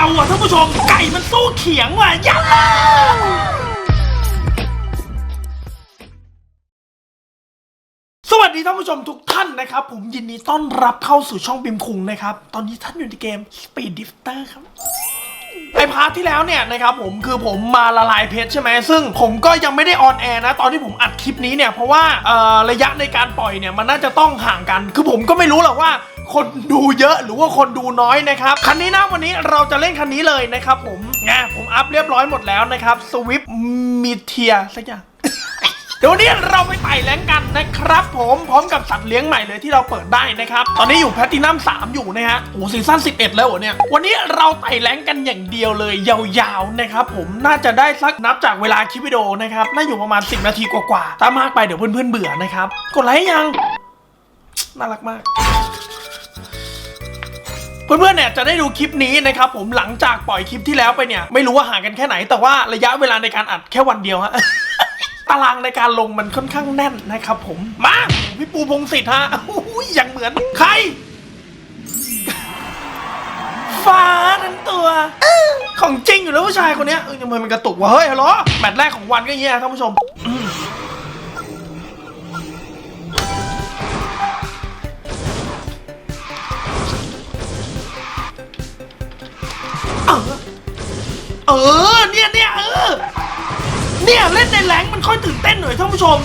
เอาอะท่านผู้ชม ไก่มันสู้เขียงว่ะยัดสวัสดีท่านผู้ชมทุกท่านนะครับ ผมยินดีต้อนรับเข้าสู่ช่องบิมคุงนะครับ ตอนนี้ท่านอยู่ในเกม Speed Drifter ครับไอพาร์ทที่แล้วเนี่ยนะครับผมคือผมมาละลายเพชรใช่ไหมซึ่งผมก็ยังไม่ได้ออนแอร์นะ ตอนที่ผมอัดคลิปนี้เนี่ย เพราะว่าระยะในการปล่อยเนี่ย มันน่าจะต้องห่างกัน คือผมก็ไม่รู้หรอกว่า คนดูเยอะหรือว่าคนดูน้อยนะครับ คันนี้นะวันนี้เราจะเล่นคันนี้เลยนะครับผมไงผมอัพเรียบร้อยหมดแล้วนะครับสวิฟมีเทียสักอย่างเดี๋ยววันนี้เราไปไต่แรงกันนะครับ ผมพร้อมกับสัตว์เลี้ยงใหม่เลยที่เราเปิดได้นะครับ ตอนนี้อยู่แพลตินัม3 อยู่นะฮะโอ้ซีซั่น11 แล้วเหรอเนี่ย วันนี้เราไต่แรงกันอย่างเดียวเลยยาวๆนะครับผมน่าจะได้สักนับจากเวลาคลิปวิดีโอนะครับน่าอยู่ประมาณ 10 นาทีกว่าๆถ้ามากไปเดี๋ยวเพื่อนๆเบื่อนะครับกดไลค์ยังน่ารักมาก เพื่อนๆเนี่ยจะได้ดูคลิปนี้นะครับผมหลังจากปล่อยคลิปที่แล้วไปเนี่ยไม่รู้ว่าห่างกันแค่ไหน แต่ว่าระยะเวลาในการอัดแค่วันเดียวฮะ ตารางในการลงมันค่อนข้างแน่นนะครับผมมาพี่ปูพงศิษฐ์ฮะอุ้ยอย่างเหมือนใคร ฟ้าทั้งตัว ของจริงอยู่แล้วผู้ชายคนเนี้ยเอ้ยทำไมมันกระตุกวะเฮ้ยฮัลโหลแมตช์แรกของวันก็อย่างเงี้ยท่านผู้ชมอืม เออ เออ เนี่ยเนี่ยเออ เนี่ยเล่นในแรงมันค่อยตื่นเต้นหน่อยท่านผู้ชม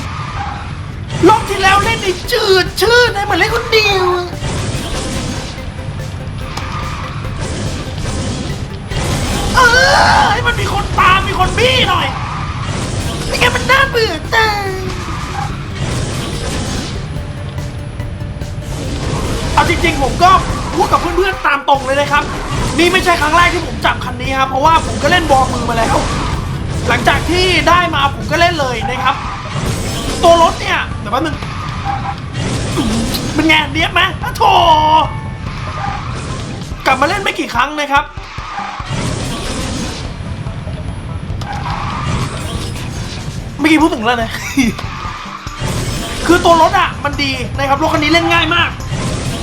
รอบที่แล้วเล่นในจืดชื่นให้เหมือนเล่นคนเดียวเออให้มันมีคนตามมีคนบี้หน่อยไม่งั้นมันน่าเบื่อจังเอาจริงๆผมก็พูดกับเพื่อนๆตามตรงเลยนะครับ นี่ไม่ใช่ครั้งแรกที่ผมจับคันนี้ครับ เพราะว่าผมก็เล่นบอลมือมาแล้ว หลังจากที่ได้มาผมก็เล่นเลยนะครับ ตัวรถเนี่ยเดี๋ยวแป๊บนึงเป็นไงเนี้ยบไหมอะโถกลับมาเล่นไม่กี่ครั้งนะครับ เมื่อกี้พูดถึงแล้วนะ คือตัวรถอะ มันดีนะครับ รถคันนี้เล่นง่ายมาก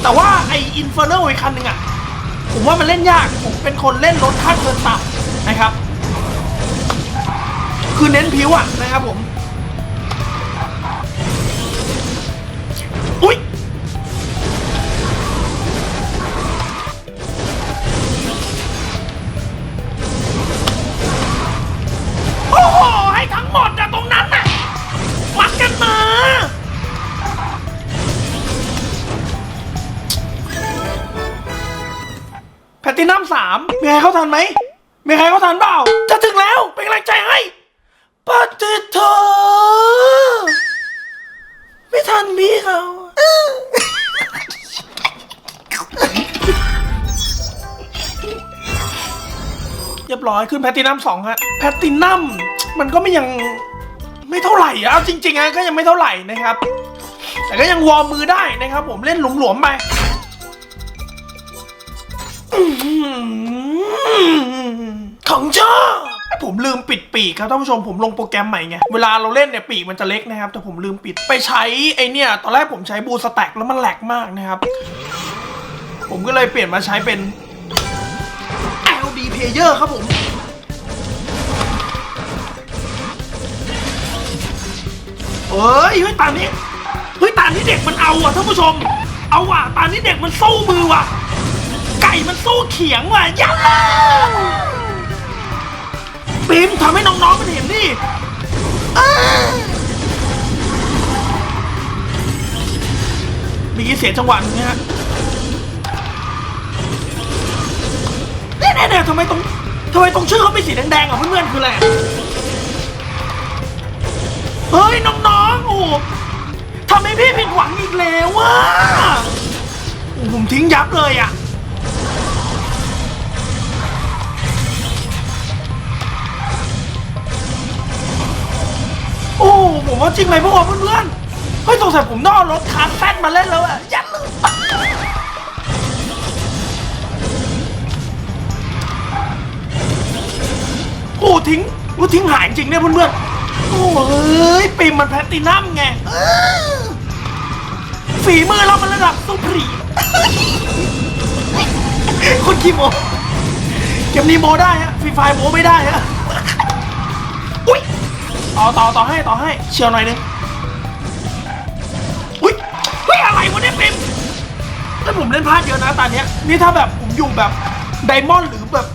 แต่ว่าไออินเฟอร์เนอร์อีกคันหนึ่งอะ ผมว่ามันเล่นยาก ผมเป็นคนเล่นรถท่าเทินต่ำนะครับ คือเน้นผิวอะนะครับผม ทันไหม มีใครเขาทันเปล่า จะถึงแล้ว เป็นกำลังใจให้ปฏิโทไม่ทันพี่เขาเรียบร้อยขึ้นแพตตินัมสองฮะ แพตตินัมมันก็ไม่ยังไม่เท่าไหร่อะเอาจริงๆอะก็ยังไม่เท่าไหร่นะครับ แต่ก็ยังวอร์มมือได้นะครับ ผมเล่นหลวมๆไป ของชอบผมลืมปิดปีกครับท่านผู้ชมผมลงโปรแกรมใหม่ไง เวลาเราเล่นเนี่ยปีกมันจะเล็กนะครับ แต่ผมลืมปิดไปใช้ไอเนี่ย ตอนแรกผมใช้บูสแต็กแล้วมันแหลกมากนะครับ ผมก็เลยเปลี่ยนมาใช้เป็น LD Player ครับผมเอ้ยเฮ้ยตานี้เฮ้ยตานี้เด็กมันเอาอะท่านผู้ชม เอาว่ะตานี้เด็กมันสู้มือว่ะ ไก่มันสู้เขียงว่ะยันปิมทำให้น้องๆมันเห็นดิเออเมีกี้เสียจังหวะนึงนะฮะเนี่ยเน่เน่ทำไมตรงทำไมตรงชื่อเขาเป็นสีแดงๆอะเพื่อนๆคืออะไรอะเฮ้ยน้องๆโอ้ทำให้พี่ผิดหวังอีกแล้วว่ะผมทิ้งยับเลยอะ ผมว่าจริงเลยพวกเราเพื่อนๆเฮ้ยสงสัยผมต้องเอารถคาร์แซดมาเล่นแล้วอะยัดเลยโอ้ทิ้งโอ้ทิ้งหายจริงเนี่ยเพื่อนๆโอ้ยปิมมันแพตตินัมไงฝีมือเรามันระดับสุพรีคนขี้โมเก็บนี้โมได้ฮะฟรีไฟโมไม่ได้ฮะ ต่อต่อต่อให้ต่อให้เชียวหน่อยนึงอุ้ยเฮ้ยอะไรวะเนี่ยเปมแล้วผมเล่นพลาดเยอะนะตอนเนี้ยนี่ถ้าแบบผมอยู่แบบไดมอนด์หรือแบบ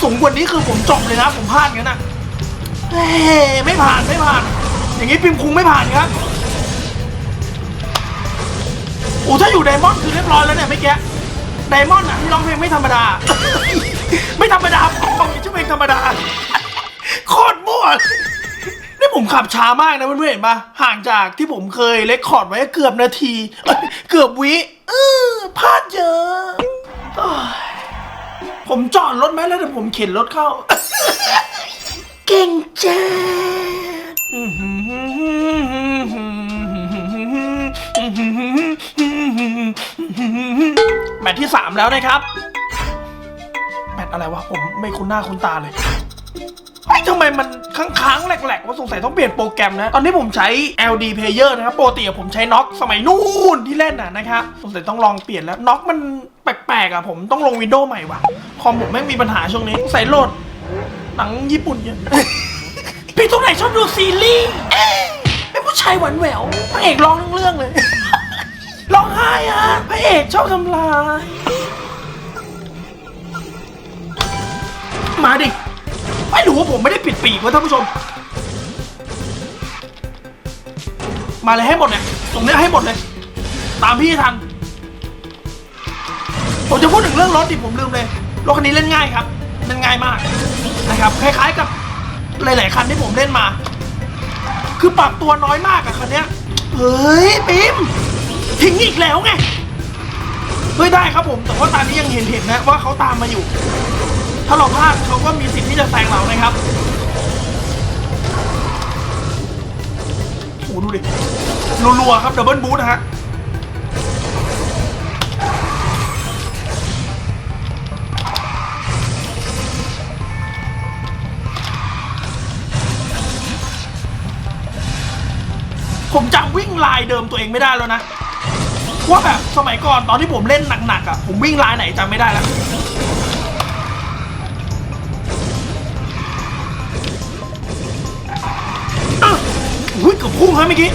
สูงกว่านี้คือผมจบเลยนะ ผมพลาดงั้นนะเฮ้ไม่ผ่านไม่ผ่าน อย่างนี้ปิมคุงไม่ผ่านครับโอ้ถ้าอยู่ไดมอนด์คือเรียบร้อยแล้วเนี่ยเมื่อกี้ไดมอนด์อะที่ร้องเพลงไม่ธรรมดา ไม่ธรรมดาผมบอกชื่อเพลงธรรมดาโคตรมั่ว ผมขับช้ามากนะเพื่อนๆเห็นปะห่างจากที่ผมเคยเลคคอร์ดไว้เกือบนาทีเอ้ยเกือบวิเออพลาดเยอะโอ้ยผมจอดรถไหมแล้วเดี๋ยวผมเข็นรถเข้า เก่งจ้าแมตช์ที่สามแล้วนะครับ แมตช์อะไรวะ ผมไม่คุ้นหน้าคุ้นตาเลย เฮ้ยทำไมมันค้างๆแหลกๆว่าสงสัยต้องเปลี่ยนโปรแกรมนะ ตอนนี้ผมใช้ LD Player นะครับปกติอะผมใช้น็อกสมัยนู่นที่เล่นน่ะนะครับสงสัยต้องลองเปลี่ยนแล้วน็อกมันแปลกๆอะผมต้องลงวินโดว์ใหม่ว่ะคอมผมแม่งมีปัญหาช่วงนี้ใส่โหลดหนังญี่ปุ่นเยอะพี่ตรงไหนชอบดูซีรีส์เอ๊ะเป็นผู้ชายหวานแหววพระเอกร้องทั้งเรื่องเลยร้องไห้อะพระเอกชอบทำลายมาดิ ไม่รู้ว่าผมไม่ได้ปิดปีกวะท่านผู้ชม มาเลยให้หมดเนี่ยตรงนี้ให้หมดเลย ตามพี่ทัน ผมจะพูดถึงเรื่องรถดิผมลืมเลยรถคันนี้เล่นง่ายครับเล่นง่ายมากนะครับคล้ายๆกับหลาย ๆ คันที่ผมเล่นมา คือปรับตัวน้อยมากอะคันเนี้ยเฮ้ยปิมทิ้งอีกแล้วไงเฮ้ยได้ครับผม แต่ว่าตอนนี้ยังเห็นเห็นนะว่าเขาตามมาอยู่ ถ้าเราพลาดเขาก็มีสิทธิ์ที่จะแซงเรานะครับโอ้โหดูดิรัวๆครับดับเบิลบูทนะฮะผมจำวิ่งลายเดิมตัวเองไม่ได้แล้วนะว่าแบบสมัยก่อนตอนที่ผมเล่นหนักๆอะผมวิ่งลายไหนจำไม่ได้แล้ว พุ่งครับเมื่อกี้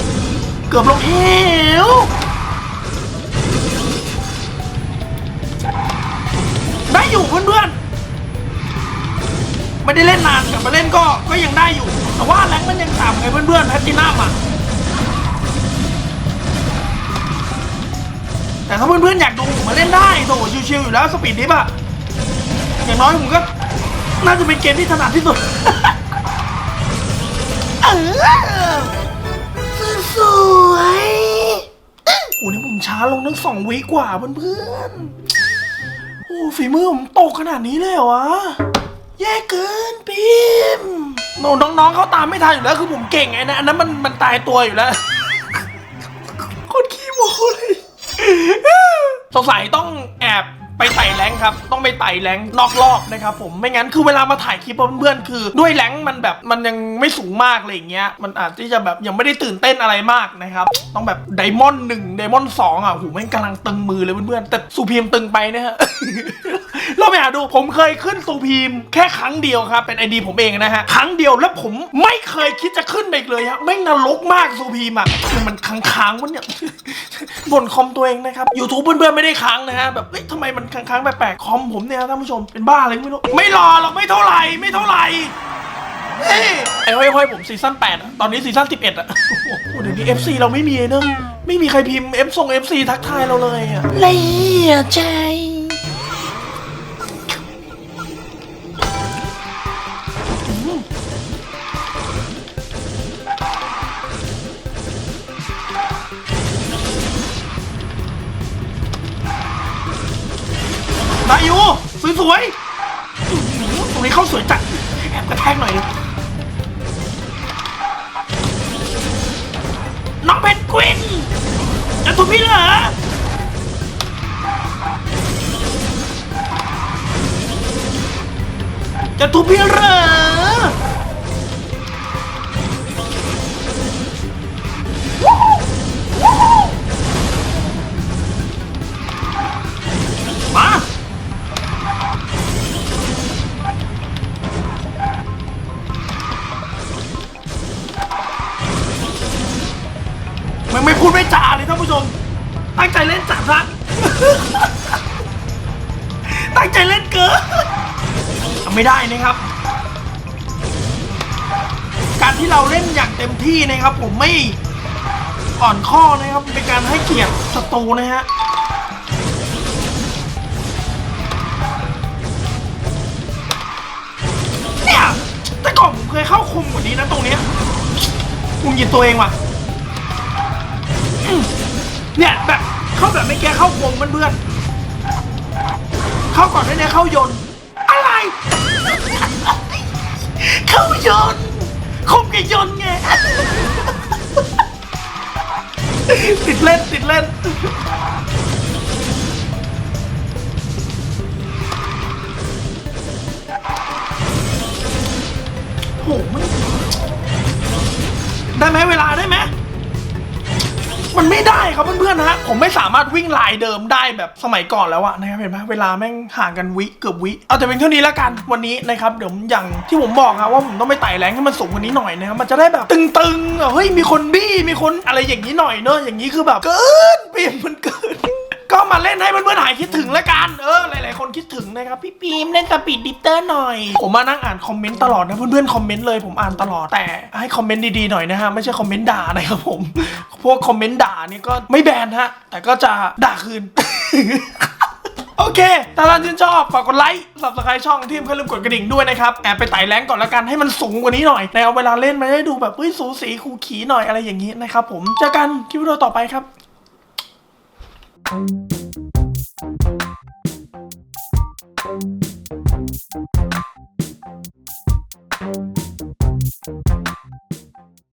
เกือบลงเหวได้อยู่เพื่อนๆไม่ได้เล่นนานกลับมาเล่นก็ก็ยังได้อยู่ แต่ว่าแรงมันยังต่ำไงเพื่อนๆแพตตินัมอะแต่ถ้าเพื่อนๆอยากดูผมมาเล่นได้โถชิวๆอยู่แล้วสปีดดิฟอะอย่างน้อยผมก็ น่าจะเป็นเกมที่ถนัดที่สุดเออ สวยโอ้นี่ผมช้าลงทั้งสองวิกว่าเพื่อนๆโอ้ฝีมือผมตกขนาดนี้เลยเหรอวะ แย่เกินพิมพ์น้องๆเขาตามไม่ทันอยู่แล้วคือผมเก่งไงนะอันนั้นมันมันตายตัวอยู่แล้วคนขี้โมเลยสงสัยต้องแอบ ไปไต่แรงครับ ต้องไปไต่แรงนอกรอบนะครับผมไม่งั้นคือเวลามาถ่ายคลิปเพื่อนๆคือ ด้วยแรงมันแบบมันยังไม่สูงมากอะไรอย่างเงี้ยมันอาจที่จะแบบยังไม่ได้ตื่นเต้นอะไรมากนะครับต้องแบบไดมอนด์หนึ่งไดมอนด์สองอะโหแม่งกำลังตึงมือเลยเพื่อนๆแต่สูพีมตึงไปนะฮะเราไปหาดูผมเคยขึ้นสูพีมแค่ครั้งเดียวครับเป็นไอดีผมเองนะฮะครั้งเดียวแล้วผมไม่เคยคิดจะขึ้นไปอีกเลยฮะแม่งนรกมากสูพีมอะมันค้างๆวะเนี่ยบนคอมตัวเองนะครับ YouTube เพื่อนๆไม่ได้ค้างนะฮะแบบเอ้ยทำไมมันค้างๆแปลกๆคอมผมเนี่ยท่านผู้ชมเป็นบ้าอะไรก็ไม่รู้ไม่รอหรอกไม่เท่าไหร่ไม่เท่าไหร่เอ้ยไอ้ห้อยๆผมซีซั่น8อะตอนนี้ซีซั่น11อะโอ้โหเดี๋ยวนี้ FC เราไม่มีเนอะไม่มีใครพิมพ์ F ส่ง FC ทักทายเราเลยอะเลยใจ ได้อยู่สวยๆตรงนี้เข้าสวยจัดแอบกระแทกหน่อยน้องเพนกวินจะถูกพี่เหรอจะถูกพี่เหรอ ไม่ได้นะครับ การที่เราเล่นอย่างเต็มที่นะครับ ผมไม่อ่อนข้อนะครับเป็นการให้เกียรติศัตรูนะฮะเนี่ยแต่ก่อนผมเคยเข้าคุมกว่านี้นะตรงเนี้ยคุมยินตัวเองว่ะเนี่ยแบบเข้าแบบไม่แก้เข้าคมเพื่อนๆเข้าก่อนด้วยเนี่ยเข้ายนต์ เข้ายนต์คมกับยนต์ไง ติดเล่นติดเล่น โหมันได้ไหมเวลาได้ไหม มันไม่ได้ครับเพื่อนๆนะฮะผมไม่สามารถวิ่งลายเดิมได้แบบสมัยก่อนแล้วอะนะครับเห็นไหมเวลาแม่งห่างกันวิเกือบวิเอาแต่เป็นเท่านี้แล้วกันวันนี้นะครับเดี๋ยวอย่างที่ผมบอกนะว่าผมต้องไปไต่แรงให้มันสูงกว่านี้หน่อยนะครับมันจะได้แบบตึงๆอเฮ้ยมีคนบี้มีคนอะไรอย่างนี้หน่อยเนอะอย่างนี้คือแบบเกินเปลี่ยนมันเกิน ก็มาเล่นให้เพื่อนๆหายคิดถึงแล้วกันเออหลายๆคนคิดถึงนะครับพี่ปีมเล่นสปีดดิฟเตอร์หน่อย ผมมานั่งอ่านคอมเมนต์ตลอดนะเพื่อนๆคอมเมนต์เลยผมอ่านตลอดแต่ให้คอมเมนต์ดีๆหน่อยนะฮะไม่ใช่คอมเมนต์ด่านะครับผม พวกคอมเมนต์ด่านี่ก็ไม่แบนฮะแต่ก็จะด่าคืนโอเค ถ้าท่านชื่นชอบ ฝากกดไลค์ subscribe ช่องที่เพื่อนลืมกดกระดิ่งด้วยนะครับ แอบไปไต่แรงก่อนละกันให้มันสูงกว่านี้หน่อยในะครับเวลาเล่นมันได้ดูแบบเฮ้ยสูสีคูขีหน่อยอะไรอย่างนี้นะครับผม เจอกันคลิปวิดีโอต่อไปครับ Thank you.